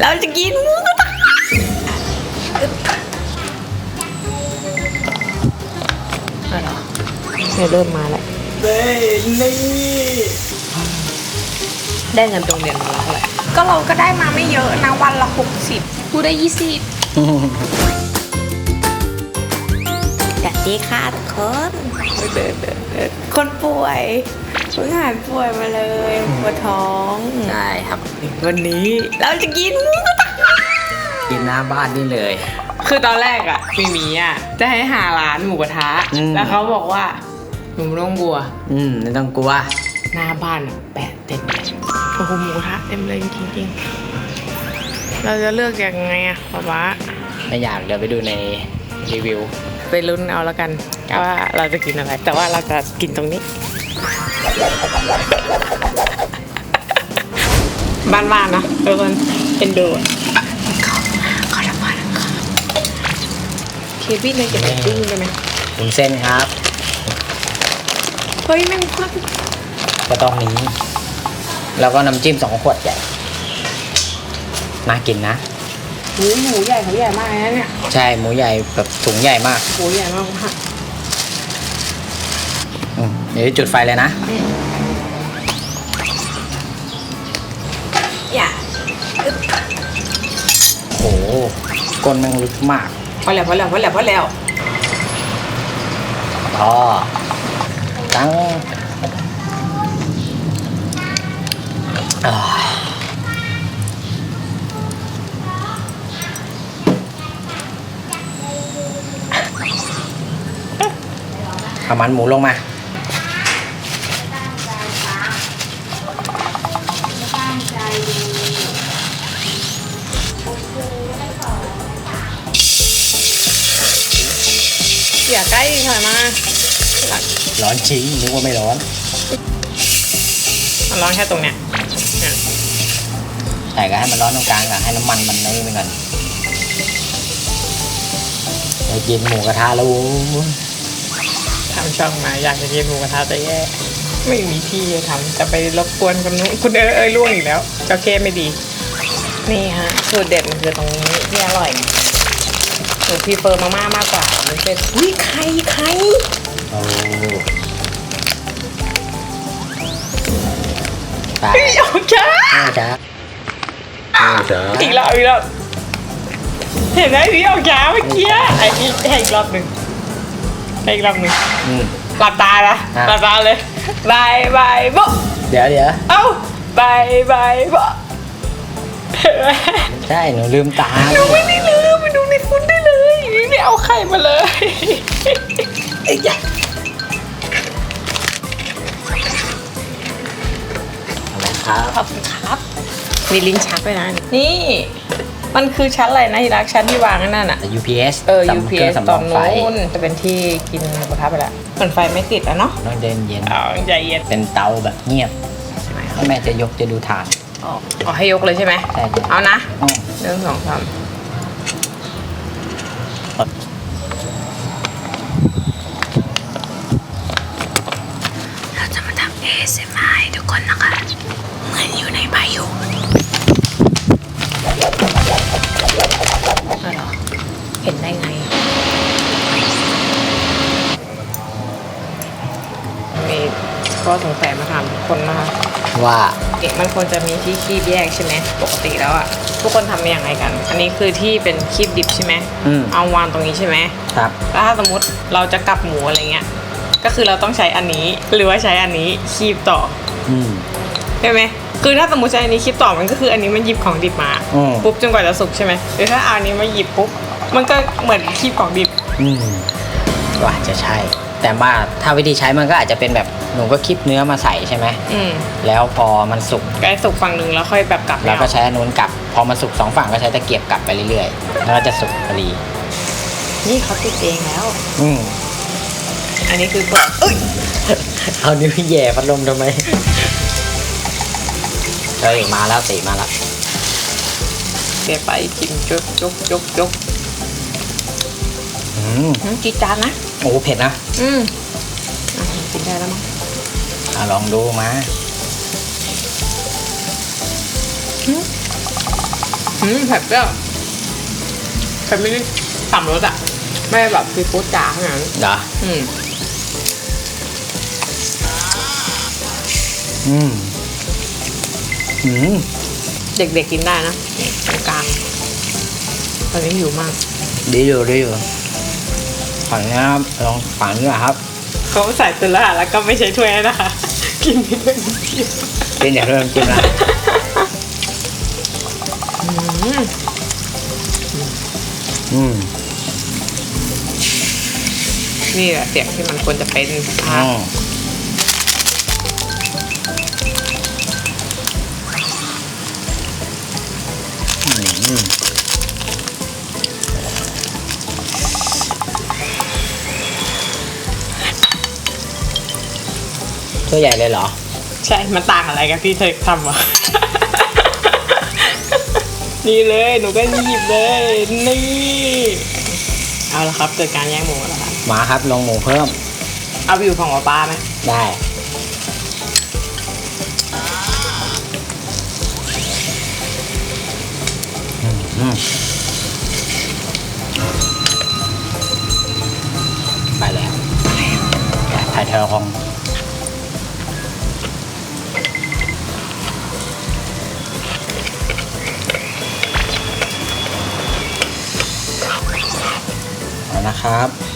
เราจะกินหมูกระทะเอาเหรอเนี่ยเริ่มมาแล้ว เด้นี่ได้เงินโรงเรียนมาแล้วเท่าไหร่ก็เราก็ได้มาไม่เยอะนะวันละหกสิบกูได้ยี่สิบสวัสดีค่ะทุกคนเดินเดินเดินคนป่วย เพิ่งหายป่วยมาเลยปวดท้องใช่ครับ วันนี้เราจะกินหมูกระทะกินหน้าบ้านนี่เลย คือตอนแรกอะมีหมีอะจะให้หาร้านหมูกระทะอืม แล้วเขาบอกว่าหนูไม่ต้องกลัว อืมไม่ต้องกลัวหน้าบ้านอะแปะเต็มเลยโอ้โหหมูกระทะเต็มเลยจริงๆ เราจะเลือกยังไงอะป๊าป๊าไม่อยากเดี๋ยวไปดูในรีวิว ไปลุ้นเอาแล้วกันครับว่าเราจะกินอะไร แต่ว่าเราจะกินตรงนี้ บ้านๆนะทุกคนเป็นดูอะขอรับผ่านค่ะเคบินเลยเก็บแบบปิ้งได้ไหมวุ้นเส้นครับ เฮ้ยแม่งพักก็ต้องนี้ แล้วก็น้ำจิ้มสองขวดใหญ่น่ากินนะหมูหมูใหญ่เขาใหญ่มากเลยนะเนี่ย ใช่หมูใหญ่แบบถุงใหญ่มาก หมูใหญ่มากค่ะ อืมเดี๋ยวจุดไฟเลยนะ อย่าโอ้โหก้นแมันลึกมากพอแล้วพอแล้วพอแล้วพอแล้วอ๋อตั้งอ่าเอามันหมูลงมา ล้ถอยมาร้อนจริงนึกว่าไม่ร้อนมันร้อนแค่ตรงเนี้ยเนี่ยแต่ก็ให้มันร้อนตรงกลางก่อนให้น้ำมันมันนี่ไปก่อนไปกินหมูกระทะแล้วโว้ยทำช่องมาอยากจะกินหมูกระทะแต่แย่ไม่มีที่จะทำจะไปรบกวนคนนู้นคุณเอ้ยเอ้ยล่วงอีกแล้วเจ้าเคไม่ดี นี่ฮะสูตรเด็ดมันคือตรงนี้ที่อร่อยหนูพรีเฟอร์มาม่ามากกว่า มันเป็นอุ้ยไข่ไข่โอ้ตายพี่ออกช้าน่าจะน่าจะอีกรอบอีกรอบเห็นไหมพี่ออกช้าเมื่อกี้ไอ้อีกให้อีกรอบหนึ่งให้อีกรอบหนึ่งอืม หลับตานะอะ หลับตาเลยบายบายโบะเดี๋ยวเดี๋ยวเอ้าบายบายโบะเห็นไหมใช่หนูลืมตาหนูไม่ได้ลืมไปดูในฟุตได้ เลยนี่เอาไข่มาเลยไอ้ยะครับขอบคุณครับ มีลิ้นชักด้วยนะ นี่ มันคือชั้นอะไรนะที่รักชั้นที่วางนั่นน่ะ UPS เออสำเครื่ UPS สำตรออนงไฟนู้นจะเป็นที่กินหมูกระทะไปแล้วเหมือนไฟไม่ติดแล้วเนาะต้องเดินเย็นเอาใจเย็น เป็นเตาแบบเงียบถ้าแม่จะยกจะดูฐานอ๋ออ๋อให้ยกเลยใช่ไหมใช่ใช่เอานะอ๋อหนึ่งสองสาม สงสัยมาถามทุกคนนะคะว่าเด็กมันควรจะมีที่คีบแยกใช่ไหมปกติแล้วอะทุกคนทำยังไงกัน อันนี้คือที่เป็นคีบดิบใช่ไหมอืมเอาวางตรงนี้ใช่ไหมครับ แล้วถ้าสมมติเราจะกลับหมูอะไรเงี้ยก็คือเราต้องใช้อันนี้หรือว่าใช้อันนี้คีบต่ออืม ใช่ไหมคือถ้าสมมติใช้อันนี้คีบต่อมันก็คืออันนี้มันหยิบของดิบมาอืม ปุ๊บจนกว่าจะสุกใช่ไหมหรือถ้าเอาอันนี้มาหยิบปุ๊บมันก็เหมือนคีบของดิบ อืมก็อาจจะใช่ แต่ว่าถ้าวิธีใช้มันก็อาจจะเป็นแบบหนูก็คลิปเนื้อมาใส่ใช่ไหมอืมแล้วพอมันสุกก็ให้สุกฝั่งหนึ่งแล้วค่อยแบบกลับเราก็เอาใช้อันนู้นกลับ พอมันสุกสองฝั่งก็ใช้ตะเกียบกลับไปเรื่อยๆแล้วก็จะสุกพอดีนี่เขาติดเองแล้ว อืมอันนี้คือเปิดเอ้ยเอานิ้วแย่พัดลมทำไมเฮ้ยมาแล้วตีมาแล้วเดี๋ยวไปกินจุกจุกจุกจุกอืมอืมจีดจานนะโอ้เผ็ดนะ อืมอะกินได้แล้วมั้งอะลองดูมาอืมอร่อยน้ำจิ้มได้แล้วมั้งครับอืมอืมอืมอืมเผ็ดเปรี้ยวเผ็ดไม่ได้ต่ำรสอะ ไม่ได้แบบซีฟู้ดจ๋าขนาดนั้นเหรออืม อืมอืมเด็กๆกินได้นะตรงกลางตอนนี้หิวมาก ดีอยู่ดีอยู่ ฝั่งนี้ครับลองฝั่งนี้นะครับเขาใส่ตุลาแล้วก็ไม่ใช้ถ้วยนะคะ กินนิดนึงเดียวกินอย่าเริ่มกินนะอืมอืมนี่แหละเสียงที่มันควรจะเป็น อืม ตัวใหญ่เลยเหรอ ใช่ มันต่างอะไรกับที่เธอทำวะ นี่เลย หนูก็หยิบเลย นี่ เอาละครับเกิดการแย่งหมูแล้วครับมาครับลงหมูเพิ่ม เอาวิวของหมอปลาไหมได้อืมอืมไปแล้วถ่ายเธอคง ครับ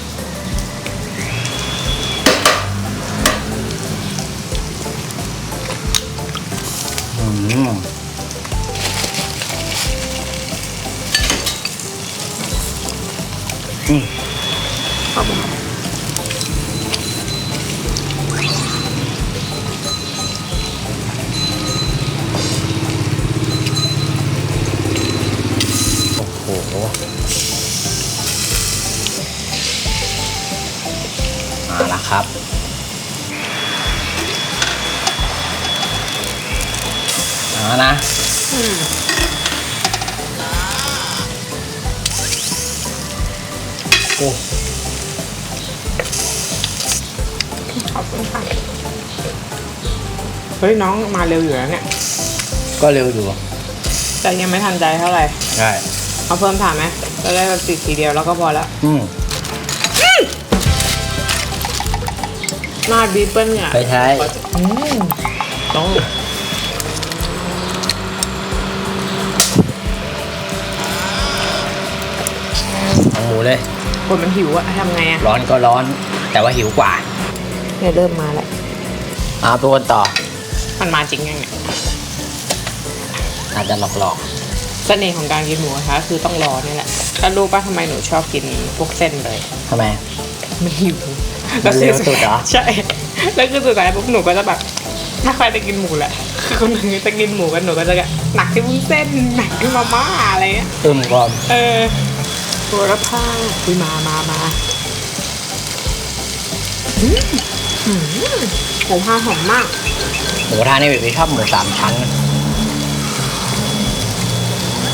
อบคุณค่ะเฮ้ยน้องมาเร็วอยู่แล้วเนี่ย ก็เร็วอยู่แต่ยังไม่ทันใจเท่าไหร่ ใช่เอาเพิ่มถามไหมจะได้แบบติดทีเดียวแล้วก็พอแล้วอืมหน้าบีเปิ้ลเนี่ยไปใช้อืมต้องเอาหมูเลย คนมันหิวอะทำไงอะร้อนก็ร้อน แต่ว่าหิวกว่า เนี่ยเริ่มมาแล้วเอาตัวต่อมันมาจริงยังเนี่ยอาจจะหลอกเสน่ห์ของการกินหมูกระทะคือต้องรอนี่แหละแล้วรู้ป่ะทำไมหนูชอบกินพวกเส้นเลย ๆทำไมมันหิวมันเร็วสุดเหรอ ใช่ แล้วคือสุดท้ายปุ๊บหนูก็จะแบบ ถ้าใครจะกินหมูแหละคือคนหนึ่งจะกินหมูกันหนูก็จะหนักที่วุ้นเส้นหนักที่มาม่าอะไรเงี้ยตึมก่อนเออตัวละผ้าคุยมามามาอืมอืม หมูผ้าหอมมาก หมูกระทะนี่เบบี้ชอบหมูสามชั้น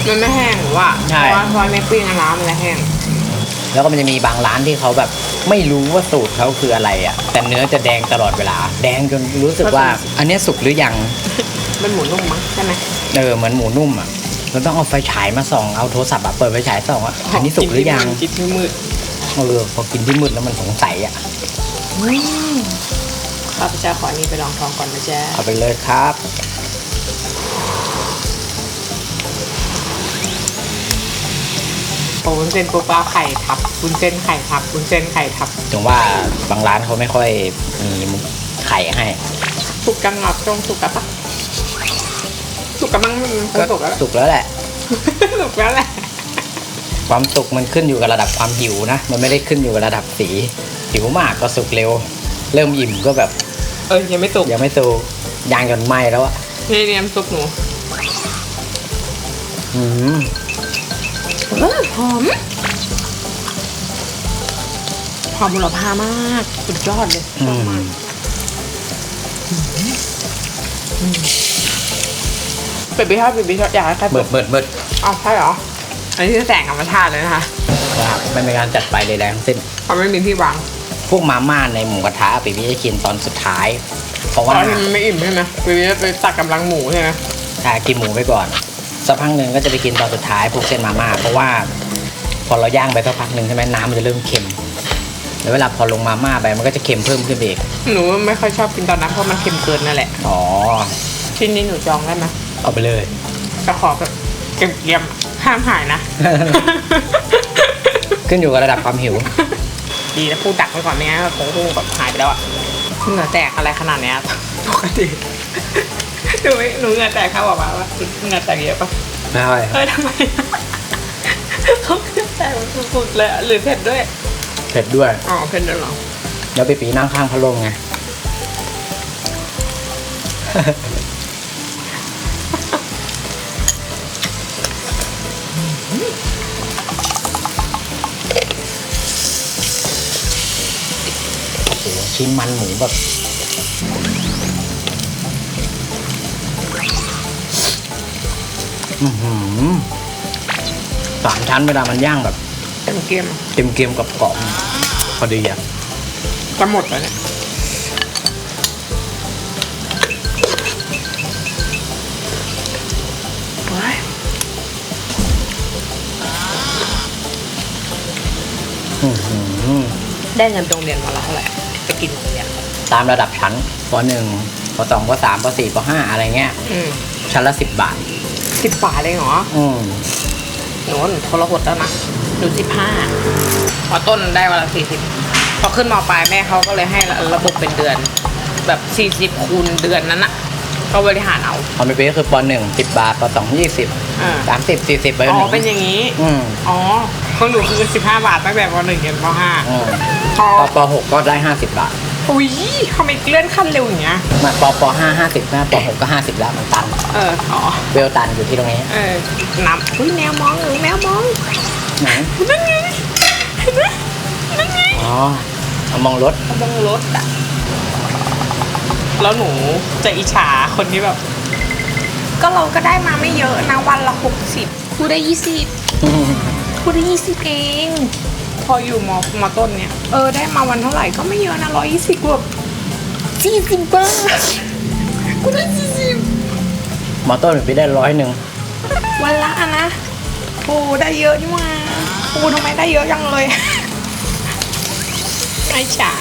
มันไม่แห้งหรือว่าใช่ เพราะว่าเพราะว่าในปิ้งอะน้ำมันจะแห้ง แล้วก็มันจะมีบางร้านที่เขาแบบไม่รู้ว่าสูตรเขาคืออะไรอะ แต่เนื้อจะแดงตลอดเวลา แดงจนรู้สึกว่าอันเนี้ยสุกหรือยัง มันหมูนุ่มมั้งใช่ไหม เออเหมือนหมูนุ่มอะเราต้องเอาไฟฉายมาส่อง เอาโทรศัพท์อะเปิดไฟฉายส่องว่าอันนี้สุกหรือยังกินที่มืด เออพอกินที่มืดแล้วมันสงสัยอะ ข้าพเจ้าขออันนี้ไปลองท้องก่อนนะจ๊ะเอาไปเลยครับ โอ้วุ้นเส้นปุ๊บเอาไข่ทับวุ้นเส้นไข่ทับวุ้นเส้นไข่ทับถึงว่าบางร้านเขาไม่ค่อยมีไข่ให้สุกกันหรอกจงสุกกันปะสุกกันมั้งมันคงสุกแล้วแหละสุกแล้วแหละ สุกแล้วแหละ ความสุกมันขึ้นอยู่กับระดับความหิวนะ มันไม่ได้ขึ้นอยู่กับระดับสีหิวมากก็สุกเร็ว เริ่มอิ่มก็แบบเออยังไม่สุกยังไม่สุกยางจนไหม้แล้วอะนี่เนี่ยน้ำซุปหนูอืมเออหอมหอมบุรพามากสุดยอดเลยชอือบมมากเบบี้ชอบเบบี้ชอบอยากให้ใครเบิดเบิดเบิดอ๋อใช่เหรอ อันนี้คือแสงธรรมชาติเลยนะคะนะครับไม่เป็นการจัดไปเลยแรงสิ้นเขาะไม่มีที่วางพวกมาม่าในหมูกระทะปีพี่จะกินตอนสุดท้าย เพราะเพว่าราะมันไม่อิ่มใช่ไหมเบบี้จะไปตักกำลังหมูใช่ไหมถ้ากินหมูไปก่อนสักพักหนึ่งก็จะไปกินตอนสุดท้ายพวกเส้นมาม่าเพราะว่า พอเราย่างไปสักพักหนึ่งใช่ไหมน้ำมันจะเริ่มเค็มแล้วเวลาพอลงมาม่าไปมันก็จะเค็มเพิ่มขึ้นไปอีกหนูไม่ค่อยชอบกินตอนนั้นเพราะมันเค็มเกินนั่นแหละ อ๋อชิ้นนี้หนูจองได้ไหมเอาไปเลย จะขอแบบเกรียมๆ ห้ามหายนะ ขึ้นอยู่กับระดับความหิว ดีแล้วพูดดักไว้ก่อนไม่งั้นคงคงแบบหายไปแล้วอะเหงื่อแตกอะไรขนาดเนี้ยปกติหนูไม่หนูเหงื่อแตกเขาบอกว่าว่าเหงื่อแตกเยอะปะไม่ค่อยเอ้ยทำไมเขาเหงื่อแตกสุดๆเลยอะหรือเผ็ดด้วยเผ็ดด้วย อ๋อเผ็ดด้วยเหรอแล้วปีปีนั่งข้างพัดลมไง โอ้โหชิ้นมันหมูแบบอือหือสามชั้นเวลามันย่างแบบเต็มเกรียมเต็มเกมกับกรอบๆพอดีอะจะหมดแล้วเนี่ยว้าย ได้เงินโรงเรียนวันละเท่าไหร่ไปกินโรงเรียนตามระดับชั้นปหนึ่งปสองปสามปสี่ปห้าอะไรเงี้ย อืมชั้นละสิบบาท สิบบาทเลยเหรออืมหนูว่าหนูทรหดแล้วนะหนูสิบห้าพอต้นได้วันละสี่สิบพอขึ้นมปลายแม่เขาก็เลยให้ระบบเป็นเดือน แบบสี่สิบคูณเดือนนั้นอะก็บริหารเอาคอมพิวเตอร์คือปหนึ่งสิบบาทปสองยี่สิบอ่าสามสิบสี่สิบไปจอ๋นอถึงเป็นอย่างนี้ อืม อ๋อ ของหนูคือสิบห้าบาทตั้งแต่ปหนึ่งจนปห้าอืมพอปปหกก็ได้ห้าสิบบาทอุ้ยทำไมเลื่อนขั้นเร็วอย่างเงี้ยมาปปห้าห้าสิบนะปหกก็ห้าสิบแล้วมันตันเอออ๋อเวลตันอยู่ที่ตรงนี้เออนำอุ้ยแมวมองหรือแมวมองไหนนั่นไงเห็นไหมนั่นไงอ๋อเอามองรถมองรถอะแล้วหนูจะอิจฉาคนที่แบบ ก็เราก็ได้มาไม่เยอะนะวันละหกสิบกูได้ยี่สิบ กูได้ยี่สิบเอง พออยู่มมาต้นเนี่ย เออได้มาวันเท่าไหร่ก็ไม่เยอะนะร้อยยี่สิบแบบสี่สิบบาทกูได้สี่สิบมอต้นไปได้ร้อยหนึ่งวันละอะนะโอ้ได้เยอะนี่หว่าโอ้ทำไมได้เยอะจังเลยไอ้จ๋า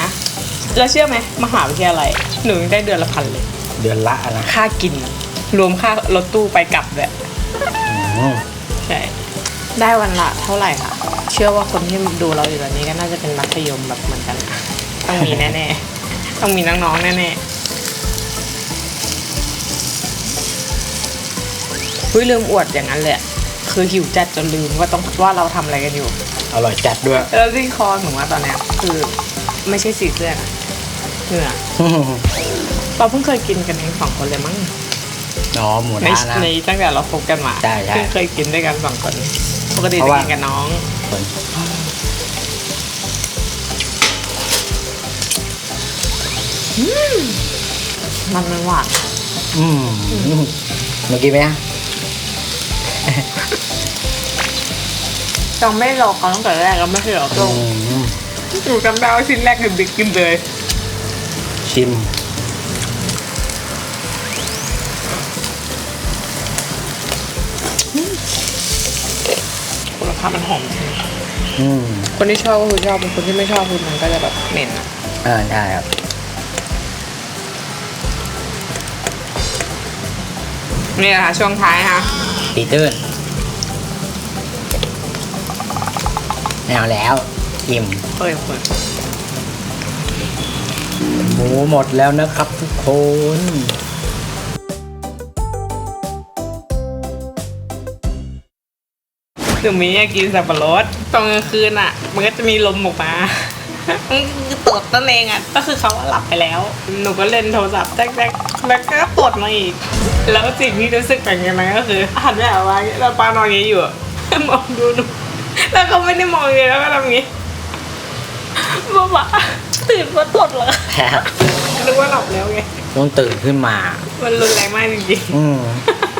แล้วเชื่อไหมมหาวิทยาลัยหนูยังได้เดือนละพันเลย เดือนละนะค่ากิน รวมค่ารถตู้ไปกลับเลยอืมใช่ ได้วันละเท่าไหร่คะเชื่อว่าคนที่ดูเราอยู่ตอนนี้ก็น่าจะเป็นมัธยมแบบเหมือนกันต้องมีแน่ๆ ต้องมีน้องๆแน่ๆเฮ้ยลืมอวดอย่างนั้นเลยอะคือหิวจัดจนลืมว่าต้องว่าเราทำอะไรกันอยู่ อร่อยจัดด้วย แล้วที่คอหนูว่าตอนเนี้ยคือไม่ใช่สีเสื้อนะเหงื่อเราเพิ่งเคยกินกันเองสองคนเลยมั้ง อ๋อหมูในทะนะ ในตั้งแต่เราคบกันมาใช่ใช่ เพิ่งเคยกินด้วยกันสองคน ปกติเพจะราะว่ากินกับน้องคนมันมันหวานอืมเมื่อกี้ไหมนะจองไม่ได้รอเขาตั้งแต่แรกก็ไม่เคยรอตรงอืมหนูจำได้ว่าชิ้นแรกคือบิ๊กกินเลย ชิม คุณภาพมันหอมจริงอืมคนที่ชอบก็คือชอบคนที่ไม่ชอบคือมันก็จะแบบเหม็นอะอ่าใช่ครับ นี่แหละค่ะช่วงท้ายค่ะตีตื้นไม่เอาแล้วอิ่มเปิดเปิดหมูหมดแล้วนะครับทุกคน หนูมีอยากกินสับปะรดตอนกลางคืนอะ มันก็จะมีลมออกมามันคือตดนั่นเองอะ ก็คือเขาหลับไปแล้ว หนูก็เล่นโทรศัพท์แจ๊กๆแล้วก็ตดมาอีก แล้วสิ่งที่รู้สึกแบบนั้นก็คือหันไปหาว่าแล้วป้านอนอย่างนี้อยู่อะมองดูหนูแล้วก็ไม่ได้มองเลยแล้วก็ทำอย่างนี้บ้าบ้าตื่นมาตดเหรอนึกว่าหลับแล้วไงต้องตื่นขึ้นมา มันรุนแรงมากจริงอืมๆ